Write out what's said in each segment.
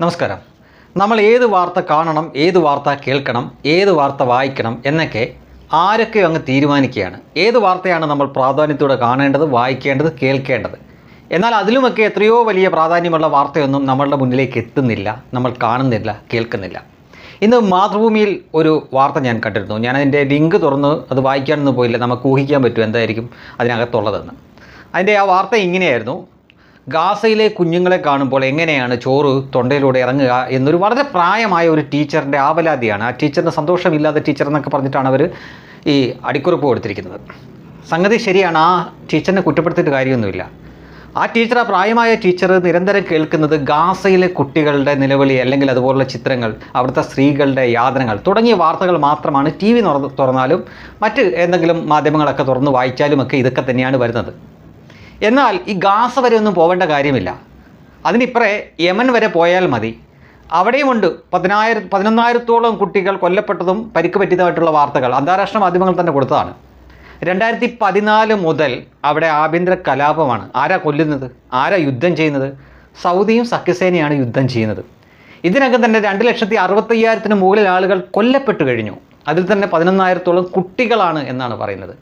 നമസ്കാരം. നമ്മൾ ഏത് വാർത്ത കാണണം ഏത് വാർത്ത കേൾക്കണം ഏത് വാർത്ത വായിക്കണം എന്നൊക്കെ ആരൊക്കെ അങ്ങ് തീരുമാനിക്കുകയാണ്. ഏത് വാർത്തയാണ് നമ്മൾ പ്രാധാന്യത്തോടെ കാണേണ്ടത് വായിക്കേണ്ടത് കേൾക്കേണ്ടത്? എന്നാൽ അതിലുമൊക്കെ എത്രയോ വലിയ പ്രാധാന്യമുള്ള വാർത്തയൊന്നും നമ്മളുടെ മുന്നിലേക്ക് എത്തുന്നില്ല നമ്മൾ കാണുന്നില്ല കേൾക്കുന്നില്ല. ഇന്ന് മാതൃഭൂമിയിൽ ഒരു വാർത്ത ഞാൻ കണ്ടിരുന്നു. ഞാൻ അതിന്റെ ലിങ്ക് തുറന്ന് അത് വായിക്കാനൊന്നും പോയില്ല. നമുക്ക് ഊഹിക്കാൻ പറ്റും എന്തായിരിക്കും അതിനകത്തുള്ളതെന്ന്. അതിന്റെ ആ വാർത്ത ഇങ്ങനെയായിരുന്നു. ഗാസയിലെ കുഞ്ഞുങ്ങളെ കാണുമ്പോൾ എങ്ങനെയാണ് ചോറ് തൊണ്ടയിലൂടെ ഇറങ്ങുക എന്നൊരു വളരെ പ്രായമായ ഒരു ടീച്ചറിന്റെ ആവലാതിയാണ്. ആ ടീച്ചറിന് സന്തോഷമില്ലാത്ത ടീച്ചർ എന്നൊക്കെ പറഞ്ഞിട്ടാണ് അവർ ഈ അടിക്കുറിപ്പ് കൊടുത്തിരിക്കുന്നത്. സംഗതി ശരിയാണ് ആ ടീച്ചറിനെ കുറ്റപ്പെടുത്തിയിട്ട് കാര്യമൊന്നുമില്ല. ആ ടീച്ചർ ആ പ്രായമായ ടീച്ചർ നിരന്തരം കേൾക്കുന്നത് ഗാസയിലെ കുട്ടികളുടെ നിലവിളി അല്ലെങ്കിൽ അതുപോലുള്ള ചിത്രങ്ങൾ അവിടുത്തെ സ്ത്രീകളുടെ യാതനകൾ തുടങ്ങിയ വാർത്തകൾ മാത്രമാണ് ടി വി തുറന്നാലും മറ്റ് എന്തെങ്കിലും മാധ്യമങ്ങളൊക്കെ തുറന്ന് വായിച്ചാലുമൊക്കെ ഇതൊക്കെ തന്നെയാണ് വരുന്നത്. എന്നാൽ ഈ ഗാസ വരെ ഒന്നും പോകേണ്ട കാര്യമില്ല. അതിനിപ്പറേ യമൻ വരെ പോയാൽ മതി. അവിടെയുമുണ്ട് പതിനായിര പതിനൊന്നായിരത്തോളം കുട്ടികൾ കൊല്ലപ്പെട്ടതും പരിക്ക് പറ്റിയതായിട്ടുള്ള വാർത്തകൾ അന്താരാഷ്ട്ര മാധ്യമങ്ങൾ തന്നെ കൊടുത്തതാണ്. രണ്ടായിരത്തി പതിനാല് മുതൽ അവിടെ ആഭ്യന്തര കലാപമാണ്. ആരാ കൊല്ലുന്നത്? ആരാ യുദ്ധം ചെയ്യുന്നത്? സൗദിയും സഖ്യസേനയാണ് യുദ്ധം ചെയ്യുന്നത്. ഇതിനകം തന്നെ രണ്ട് ലക്ഷത്തി അറുപത്തയ്യായിരത്തിന് മുകളിൽ ആളുകൾ കൊല്ലപ്പെട്ടു കഴിഞ്ഞു. അതിൽ തന്നെ പതിനൊന്നായിരത്തോളം കുട്ടികളാണ് എന്നാണ് പറയുന്നത്.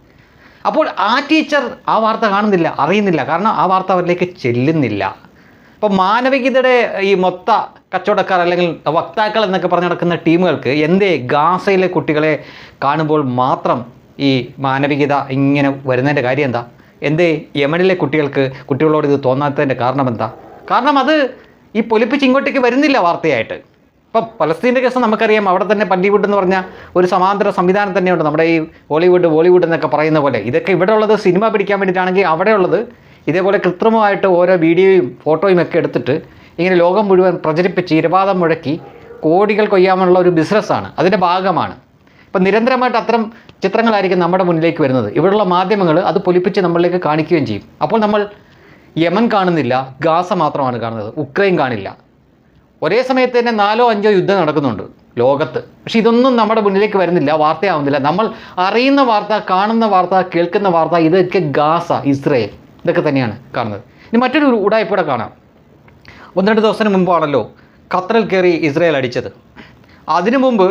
അപ്പോൾ ആ ടീച്ചർ ആ വാർത്ത കാണുന്നില്ല അറിയുന്നില്ല. കാരണം ആ വാർത്ത അവരിലേക്ക് ചെല്ലുന്നില്ല. അപ്പോൾ മാനവികതയുടെ ഈ മൊത്ത കച്ചവടക്കാർ അല്ലെങ്കിൽ വക്താക്കൾ എന്നൊക്കെ പറഞ്ഞു നടക്കുന്ന ടീമുകൾക്ക് എന്തേ ഗാസയിലെ കുട്ടികളെ കാണുമ്പോൾ മാത്രം ഈ മാനവികത ഇങ്ങനെ വരുന്നതിന്റെ കാര്യം എന്താ? എന്തേ യമനിലെ കുട്ടികൾക്ക് കുട്ടികളോട് ഇത് തോന്നാത്തതിന്റെ കാരണം എന്താ കാരണം അത് ഈ പൊലിപ്പിച്ച് ഇങ്ങോട്ടേക്ക് വരുന്നില്ല വാർത്തയായിട്ട്. ഇപ്പം പലസ്തീന്റെ കേസ് നമുക്കറിയാം. അവിടെ തന്നെ പള്ളിവുഡ് എന്ന് പറഞ്ഞ ഒരു സമാന്തര സംവിധാനം തന്നെയുണ്ട്. നമ്മുടെ ഈ ഹോളിവുഡ് ബോളിവുഡ് എന്നൊക്കെ പറയുന്ന പോലെ. ഇതൊക്കെ ഇവിടെ ഉള്ളത് സിനിമ പിടിക്കാൻ വേണ്ടിയിട്ടാണെങ്കിൽ അവിടെ ഉള്ളത് ഇതേപോലെ കൃത്രിമമായിട്ട് ഓരോ വീഡിയോയും ഫോട്ടോയും ഒക്കെ എടുത്തിട്ട് ഇങ്ങനെ ലോകം മുഴുവൻ പ്രചരിപ്പിച്ച് ഇരുപാതം മുഴക്കി കോടികൾ കൊയ്യാമെന്നുള്ള ഒരു ബിസിനസ്സാണ്. അതിന്റെ ഭാഗമാണ്. ഇപ്പം നിരന്തരമായിട്ട് അത്തരം ചിത്രങ്ങളായിരിക്കും നമ്മുടെ മുന്നിലേക്ക് വരുന്നത്. ഇവിടെയുള്ള മാധ്യമങ്ങൾ അത് പൊലിപ്പിച്ച് നമ്മളിലേക്ക് കാണിക്കുകയും ചെയ്യും. അപ്പോൾ നമ്മൾ യമൻ കാണുന്നില്ല ഗാസ മാത്രമാണ് കാണുന്നത്. ഉക്രൈൻ കാണില്ല. ഒരേ സമയത്ത് തന്നെ നാലോ അഞ്ചോ യുദ്ധം നടക്കുന്നുണ്ട് ലോകത്ത്. പക്ഷെ ഇതൊന്നും നമ്മുടെ മുന്നിലേക്ക് വരുന്നില്ല വാർത്തയാവുന്നില്ല. നമ്മൾ അറിയുന്ന വാർത്ത കാണുന്ന വാർത്ത കേൾക്കുന്ന വാർത്ത ഇതൊക്കെ ഗാസ ഇസ്രയേൽ ഇതൊക്കെ തന്നെയാണ് കാണുന്നത്. ഇനി മറ്റൊരു ഉടായ്പൂടെ കാണാം. ഒന്ന് രണ്ട് ദിവസത്തിന് മുമ്പാണല്ലോ ഖത്തറിൽ കയറി ഇസ്രയേൽ അടിച്ചത്. അതിനു മുമ്പ്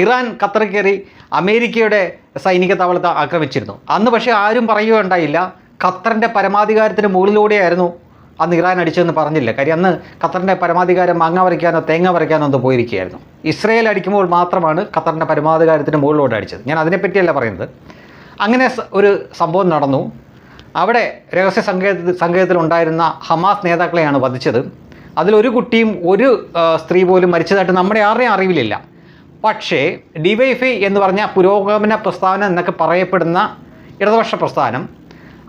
ഇറാൻ ഖത്തറിൽ കയറി അമേരിക്കയുടെ സൈനിക താവളത്തെ ആക്രമിച്ചിരുന്നു. അന്ന് പക്ഷേ ആരും പറയുകയുണ്ടായില്ല ഖത്തറിന്റെ പരമാധികാരത്തിന് മുകളിലൂടെയായിരുന്നു അന്ന് ഇറാൻ അടിച്ചെന്ന് പറഞ്ഞില്ല? കാര്യം അന്ന് ഖത്തറിന്റെ പരമാധികാരം മാങ്ങ വരയ്ക്കാനോ തേങ്ങ വരയ്ക്കാനോ എന്തോ പോയിരിക്കുകയായിരുന്നു. ഇസ്രയേൽ അടിക്കുമ്പോൾ മാത്രമാണ് ഖത്തറിന്റെ പരമാധികാരത്തിന് മുകളിലോട്ട് അടിച്ചത്. ഞാൻ അതിനെപ്പറ്റിയല്ല പറയുന്നത്. അങ്ങനെ ഒരു സംഭവം നടന്നു. അവിടെ രഹസ്യ സങ്കേത സങ്കേതത്തിലുണ്ടായിരുന്ന ഹമാസ് നേതാക്കളെയാണ് വധിച്ചത്. അതിലൊരു കുട്ടിയും ഒരു സ്ത്രീ പോലും മരിച്ചതായിട്ട് നമ്മുടെ ആരുടെയും അറിവിലില്ല. പക്ഷേ ഡിവൈഫൈ എന്ന് പറഞ്ഞ പുരോഗമന പ്രസ്താവന എന്നൊക്കെ പറയപ്പെടുന്ന ഇടതുപക്ഷ പ്രസ്ഥാനം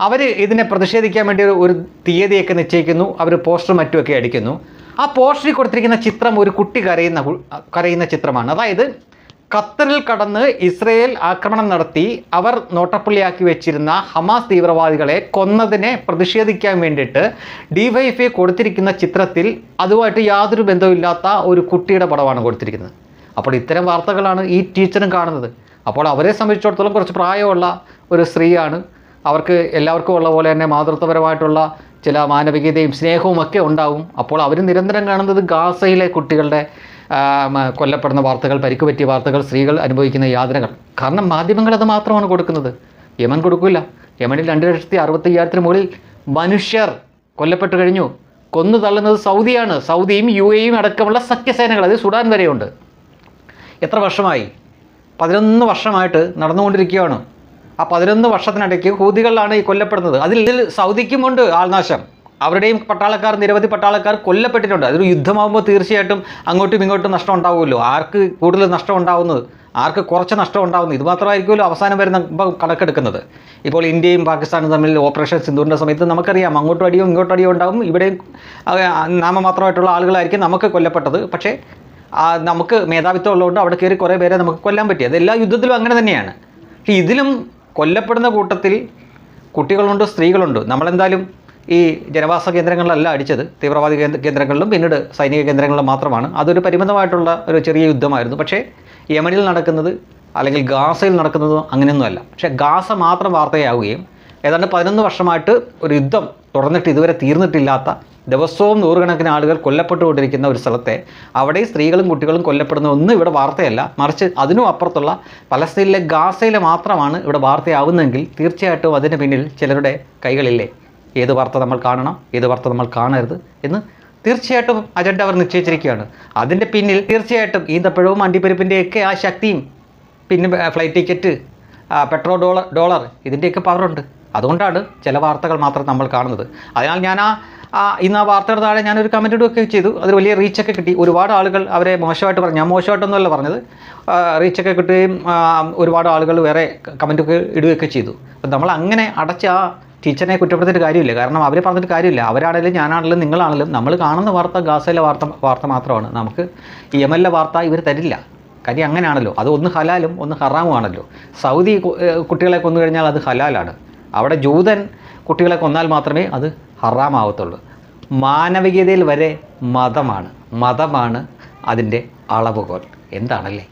അവർ ഇതിനെ പ്രതിഷേധിക്കാൻ വേണ്ടി ഒരു- തീയതിയൊക്കെ നിശ്ചയിക്കുന്നു. അവർ പോസ്റ്റർ മറ്റുമൊക്കെ അടിക്കുന്നു. ആ പോസ്റ്ററിൽ കൊടുത്തിരിക്കുന്ന ചിത്രം ഒരു കുട്ടി കരയുന്ന കരയുന്ന ചിത്രമാണ്. അതായത് ഖത്തറിൽ കടന്ന് ഇസ്രയേൽ ആക്രമണം നടത്തി അവർ നോട്ടപ്പള്ളിയാക്കി വെച്ചിരുന്ന ഹമാസ് തീവ്രവാദികളെ കൊന്നതിനെ പ്രതിഷേധിക്കാൻ വേണ്ടിയിട്ട് ഡിവൈഎഫ്ഐ കൊടുത്തിരിക്കുന്ന ചിത്രത്തിൽ അതുമായിട്ട് യാതൊരു ബന്ധവുമില്ലാത്ത ഒരു കുട്ടിയുടെ പടമാണ് കൊടുത്തിരിക്കുന്നത്. അപ്പോൾ ഇത്തരം വാർത്തകളാണ് ഈ ടീച്ചറും കാണുന്നത്. അപ്പോൾ അവരെ സംബന്ധിച്ചിടത്തോളം കുറച്ച് പ്രായമുള്ള ഒരു സ്ത്രീയാണ്. അവർക്ക് എല്ലാവർക്കും ഉള്ള പോലെ തന്നെ മാതൃത്വപരമായിട്ടുള്ള ചില മാനവികതയും സ്നേഹവും ഒക്കെ ഉണ്ടാവും. അപ്പോൾ അവർ നിരന്തരം കാണുന്നത് ഗാസയിലെ കുട്ടികളുടെ കൊല്ലപ്പെടുന്ന വാർത്തകൾ പരിക്ക് പറ്റിയ വാർത്തകൾ സ്ത്രീകൾ അനുഭവിക്കുന്ന യാതനകൾ. കാരണം മാധ്യമങ്ങൾ അത് മാത്രമാണ് കൊടുക്കുന്നത്. യമൻ കൊടുക്കില്ല. യമനിൽ രണ്ട് ലക്ഷത്തി അറുപത്തയ്യായിരത്തിന് മുകളിൽ മനുഷ്യർ കൊല്ലപ്പെട്ടു കഴിഞ്ഞു. കൊന്നു തള്ളുന്നത് സൗദിയാണ്. സൗദിയും യു എയും അടക്കമുള്ള സഖ്യസേനകൾ അത് സുഡാൻ വരെയുണ്ട്. എത്ര വർഷമായി? പതിനൊന്ന് വർഷമായിട്ട് നടന്നുകൊണ്ടിരിക്കുകയാണ്. ആ പതിനൊന്ന് വർഷത്തിനിടയ്ക്ക് ഹൂതികളിലാണ് ഈ കൊല്ലപ്പെടുന്നത്. അതിൽ സൗദിക്കുമുണ്ട് ആൾനാശം. അവരുടെയും പട്ടാളക്കാർ നിരവധി പട്ടാളക്കാർ കൊല്ലപ്പെട്ടിട്ടുണ്ട്. അതൊരു യുദ്ധമാകുമ്പോൾ തീർച്ചയായിട്ടും അങ്ങോട്ടും ഇങ്ങോട്ടും നഷ്ടം ഉണ്ടാവുമല്ലോ. ആർക്ക് കൂടുതൽ നഷ്ടം ഉണ്ടാവുന്നത്? ആർക്ക് കുറച്ച് നഷ്ടം ഉണ്ടാവുന്നത്? ഇത് മാത്രമായിരിക്കുമല്ലോ അവസാനം വരുന്ന കണക്കെടുക്കുന്നത്. ഇപ്പോൾ ഇന്ത്യയും പാകിസ്ഥാനും തമ്മിൽ ഓപ്പറേഷൻ സിന്ധുവിന്റെ സമയത്ത് നമുക്കറിയാം അങ്ങോട്ടും അടിയോ ഇങ്ങോട്ടും അടിയോ ഉണ്ടാവും. ഇവിടെയും നാമമാത്രമായിട്ടുള്ള ആളുകളായിരിക്കും നമുക്ക് കൊല്ലപ്പെട്ടത്. പക്ഷേ നമുക്ക് മേധാവിത്വം ഉള്ളതുകൊണ്ട് അവിടെ കയറി കുറേ പേരെ നമുക്ക് കൊല്ലാൻ പറ്റി. അത് എല്ലാ യുദ്ധത്തിലും അങ്ങനെ തന്നെയാണ്. ഇതിലും കൊല്ലപ്പെടുന്ന കൂട്ടത്തിൽ കുട്ടികളുണ്ട് സ്ത്രീകളുണ്ട്. നമ്മളെന്തായാലും ഈ ജനവാസ കേന്ദ്രങ്ങളിലല്ല അടിച്ചത്. തീവ്രവാദി കേന്ദ്രങ്ങളിലും പിന്നീട് സൈനിക കേന്ദ്രങ്ങളിലും മാത്രമാണ്. അതൊരു പരിമിതമായിട്ടുള്ള ഒരു ചെറിയ യുദ്ധമായിരുന്നു. പക്ഷേ യമനിൽ നടക്കുന്നത് അല്ലെങ്കിൽ ഗാസയിൽ നടക്കുന്നത് അങ്ങനെയൊന്നുമല്ല. പക്ഷേ ഗാസ മാത്രം വാർത്തയാവുകയും ഏതാണ്ട് പതിനൊന്ന് വർഷമായിട്ട് ഒരു യുദ്ധം തുടർന്നിട്ട് ഇതുവരെ തീർന്നിട്ടില്ലാത്ത ദിവസവും നൂറുകണക്കിന് ആളുകൾ കൊല്ലപ്പെട്ടുകൊണ്ടിരിക്കുന്ന ഒരു സ്ഥലത്തെ അവിടെ സ്ത്രീകളും കുട്ടികളും കൊല്ലപ്പെടുന്ന ഒന്നും ഇവിടെ വാർത്തയല്ല. മറിച്ച് അതിനും അപ്പുറത്തുള്ള പലസ്തീനിലെ ഗാസയിലെ മാത്രമാണ് ഇവിടെ വാർത്തയാവുന്നതെങ്കിൽ തീർച്ചയായിട്ടും അതിന് പിന്നിൽ ചിലരുടെ കൈകളില്ലേ? ഏത് വാർത്ത നമ്മൾ കാണണം ഏത് വാർത്ത നമ്മൾ കാണരുത് എന്ന് തീർച്ചയായിട്ടും അജണ്ട അവർ നിശ്ചയിച്ചിരിക്കുകയാണ്. അതിന്റെ പിന്നിൽ തീർച്ചയായിട്ടും ഈന്തപ്പഴവും അണ്ടിപ്പരിപ്പിന്റെയൊക്കെ ആ ശക്തിയും പിന്നെ flight ticket petrol dollar dollar ഇതിന്റെയൊക്കെ പവറുണ്ട് അതുകൊണ്ടാണ് ചില വാർത്തകൾ മാത്രം നമ്മൾ കാണുന്നത്. അതിനാൽ ഞാൻ ആ ഇന്ന് ആ വാർത്തയുടെ താഴെ ഞാനൊരു കമന്റ് ഇടുകയൊക്കെ ചെയ്തു. അതിൽ വലിയ റീച്ചൊക്കെ കിട്ടി. ഒരുപാട് ആളുകൾ അവരെ മോശമായിട്ട് പറഞ്ഞു. ഞാൻ മോശമായിട്ടൊന്നുമല്ല പറഞ്ഞത്. റീച്ചൊക്കെ കിട്ടുകയും ഒരുപാട് ആളുകൾ വേറെ കമന്റൊക്കെ ഇടുകയൊക്കെ ചെയ്തു. അപ്പം നമ്മൾ അങ്ങനെ അടച്ച ആ ടീച്ചറിനെ കുറ്റപ്പെടുത്തിയിട്ട് കാര്യമില്ല. കാരണം അവർ പറഞ്ഞിട്ട് കാര്യമില്ല. അവരാണെങ്കിലും ഞാനാണെങ്കിലും നിങ്ങളാണെങ്കിലും നമ്മൾ കാണുന്ന വാർത്ത ഗാസയിലെ വാർത്ത വാർത്ത മാത്രമാണ്. നമുക്ക് ഈ എം എൽ എ വാർത്ത ഇവർ തരില്ല. കാര്യം അങ്ങനെയാണല്ലോ. അത് ഒന്ന് ഹലാലും ഒന്ന് ഹറാമുമാണല്ലോ സൗദി കുട്ടികളെ കൊന്നു കഴിഞ്ഞാൽ അത് ഹലാലാണ്. അവിടെ ജൂതൻ കുട്ടികളെ കൊന്നാൽ മാത്രമേ അത് ഹറാമാവത്തുള്ളൂ. മാനവികതയിൽ വരെ മതമാണ്. മതമാണ് അതിന്റെ അളവുകോൽ. എന്താണല്ലേ?